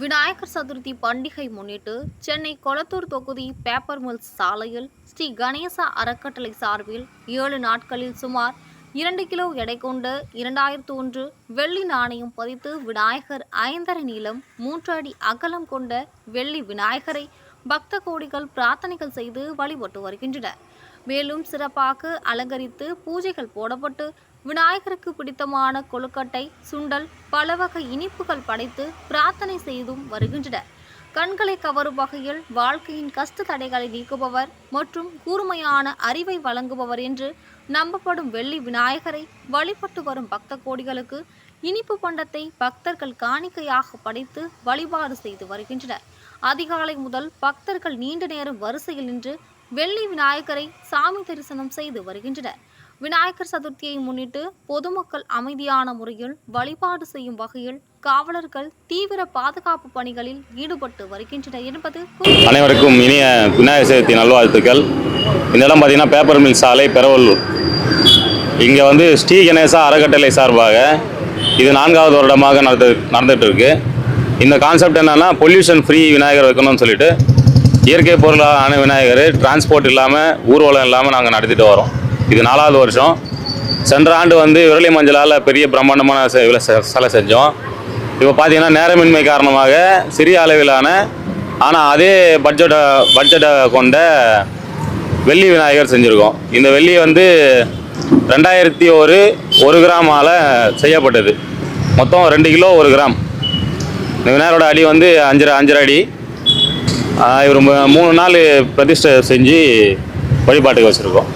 விநாயகர் சதுர்த்தி பண்டிகை முன்னிட்டு சென்னை கொளத்தூர் தொகுதி பேப்பர் மில்ஸ் சாலையில் ஸ்ரீ கணேசா அறக்கட்டளை சார்பில் ஏழு நாட்களில் சுமார் இரண்டு கிலோ எடை கொண்ட இரண்டாயிரத்து ஒன்று வெள்ளி நாணயம் பதித்து விநாயகர் ஐந்தரை நீளம் மூன்று அடி அகலம் கொண்ட வெள்ளி விநாயகரை பக்த கோடிகள் பிரார்த்தனைகள் செய்து வழிபட்டு வருகின்றனர். மேலும் சிறப்பாக அலங்கரித்து பூஜைகள் போடப்பட்டு விநாயகருக்கு பிடித்தமான கொழுக்கட்டை சுண்டல் பல வகை இனிப்புகள் படைத்து பிரார்த்தனை செய்தும் வருகின்றனர். கண்களை கவரும் வகையில் வாழ்க்கையின் கஷ்ட தடைகளை நீக்குபவர் மற்றும் கூர்மையான அறிவை வழங்குபவர் என்று நம்பப்படும் வெள்ளி விநாயகரை வழிபட்டு வரும் பக்த கோடிகளுக்கு இனிப்பு பண்டத்தை பக்தர்கள் காணிக்கையாக படைத்து வழிபாடு செய்து வருகின்றனர். அதிகாலை முதல் பக்தர்கள் நீண்ட நேரம் வரிசையில் நின்று வெள்ளி விநாயகரை சாமி தரிசனம் செய்து வருகின்றனர். விநாயகர் சதுர்த்தியை முன்னிட்டு பொதுமக்கள் அமைதியான முறையில் வழிபாடு செய்யும் வகையில் காவலர்கள் தீவிர பாதுகாப்பு பணிகளில் ஈடுபட்டு வருகின்றனர் என்பது அனைவருக்கும் இனிய விநாயகர் சதுர்த்தி நல்வாழ்த்துக்கள். இந்த இடம் பார்த்தீங்கன்னா பேப்பர் மில் சாலை பெரவல்லூர் இங்கே வந்து ஸ்ரீ கணேசா அறக்கட்டளை சார்பாக இது நான்காவது வருடமாக நடந்து நடந்துகிட்டு இருக்கு. இந்த கான்செப்ட் என்னென்னா பொல்யூஷன் ஃப்ரீ விநாயகர் வைக்கணும்னு சொல்லிட்டு இயற்கை பொருளான விநாயகர் டிரான்ஸ்போர்ட் இல்லாமல் ஊர்வலம் இல்லாமல் நாங்கள் நடத்திட்டு வரோம். இது நாலாவது வருஷம். சென்ற ஆண்டு வந்து விரலி மஞ்சளால் பெரிய பிரம்மாண்டமான சிலை செஞ்சோம். இப்போ பார்த்தீங்கன்னா நேரமின்மை காரணமாக சிறிய அளவிலான ஆனால் அதே பட்ஜெட்டை பட்ஜெட்டை கொண்ட வெள்ளி விநாயகர் செஞ்சுருக்கோம். இந்த வெள்ளி வந்து ரெண்டாயிரத்தி ஒரு ஒரு கிராமால் செய்யப்பட்டது. மொத்தம் ரெண்டு கிலோ ஒரு கிராம். இந்த விநாயகரோட அடி வந்து அஞ்சரை அஞ்சரை அடி. இவர் மூணு நாள் பிரதிஷ்டை செஞ்சு வழிபாட்டுக்கு வச்சுருக்கோம்.